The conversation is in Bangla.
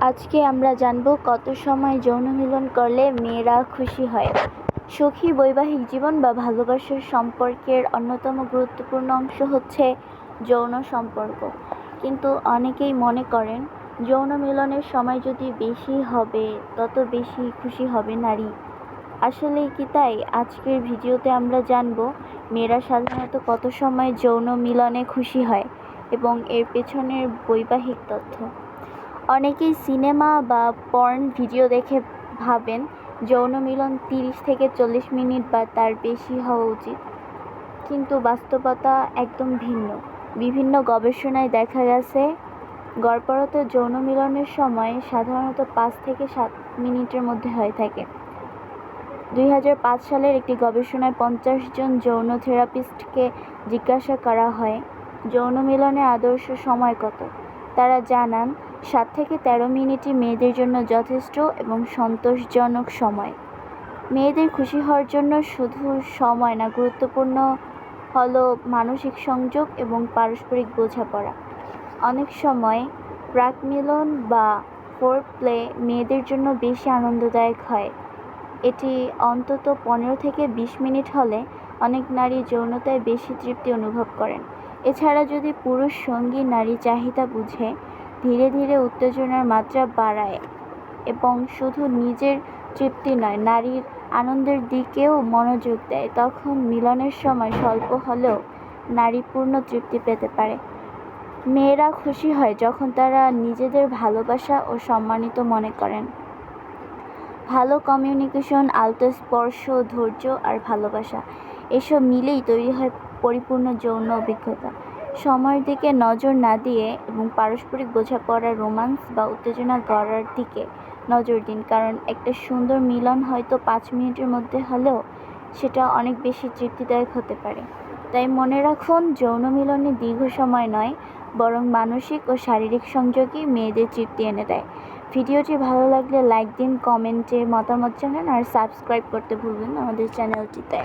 আজকে আমরা জানব কত সময় যৌন মিলন করলে মেয়েরা খুশি হয়। সুখী বৈবাহিক জীবন বা ভালোবাসার সম্পর্কের অন্যতম গুরুত্বপূর্ণ অংশ হচ্ছে যৌন সম্পর্ক। কিন্তু অনেকেই মনে করেন, যৌন মিলনের সময় যদি বেশি হবে, তত বেশি খুশি হবে নারী। আসলেই কি তাই? আজকের ভিডিওতে আমরা জানব, মেয়েরা সাধারণত কত সময় যৌন মিলনে খুশি হয় এবং এর পেছনের বৈবাহিক তথ্য। অনেকেই সিনেমা বা পর্ন ভিডিও দেখে ভাবেন যৌন মিলন তিরিশ থেকে চল্লিশ মিনিট বা তার বেশি হওয়া উচিত। কিন্তু বাস্তবতা একদম ভিন্ন। বিভিন্ন গবেষণায় দেখা গেছে, গড়পড়ত যৌন মিলনের সময় সাধারণত পাঁচ থেকে সাত মিনিটের মধ্যে হয়ে থাকে। দুই হাজার পাঁচ সালের একটি গবেষণায় পঞ্চাশ জন যৌন থেরাপিস্টকে জিজ্ঞাসা করা হয়, যৌন মিলনের আদর্শ সময় কত? তারা জানান সাত থেকে তেরো মিনিটই মেয়েদের জন্য যথেষ্ট এবং সন্তোষজনক সময়। মেয়েদের খুশি হওয়ার জন্য শুধু সময় না, গুরুত্বপূর্ণ হলো মানসিক সংযোগ এবং পারস্পরিক বোঝাপড়া। অনেক সময় প্রাক মিলন বা ফোর প্লে মেয়েদের জন্য বেশি আনন্দদায়ক হয়। এটি অন্তত পনেরো থেকে বিশ মিনিট হলে অনেক নারী যৌনতায় বেশি তৃপ্তি অনুভব করেন। এছাড়া যদি পুরুষ সঙ্গী নারী চাহিদা বুঝে ধীরে ধীরে উত্তেজনার মাত্রা বাড়ায় এবং শুধু নিজের তৃপ্তি নয়, নারীর আনন্দের দিকেও মনোযোগ দেয়। তখন মিলনের সময় স্বল্প হলেও নারী পূর্ণ তৃপ্তি পেতে পারে। মেয়েরা খুশি হয় যখন তারা নিজেদের ভালোবাসা ও সম্মানিত মনে করেন। ভালো কমিউনিকেশন, আলতো স্পর্শ, ধৈর্য আর ভালোবাসা, এসব মিলেই তৈরি হয় পরিপূর্ণ যৌন অভিজ্ঞতা। সময়ের দিকে নজর না দিয়ে এবং পারস্পরিক বোঝাপড়া রোমান্স বা উত্তেজনা গড়ার দিকে নজর দিন। কারণ একটা সুন্দর মিলন হয়তো পাঁচ মিনিটের মধ্যে হলেও সেটা অনেক বেশি তৃপ্তিদায়ক হতে পারে। তাই মনে রাখুন, যৌন মিলনে দীর্ঘ সময় নয়, বরং মানসিক ও শারীরিক সংযোগই মেয়েদের তৃপ্তি এনে দেয়। ভিডিওটি ভালো লাগলে লাইক দিন, কমেন্টে মতামত জানান আর সাবস্ক্রাইব করতে ভুলবেন আমাদের চ্যানেলটিতে।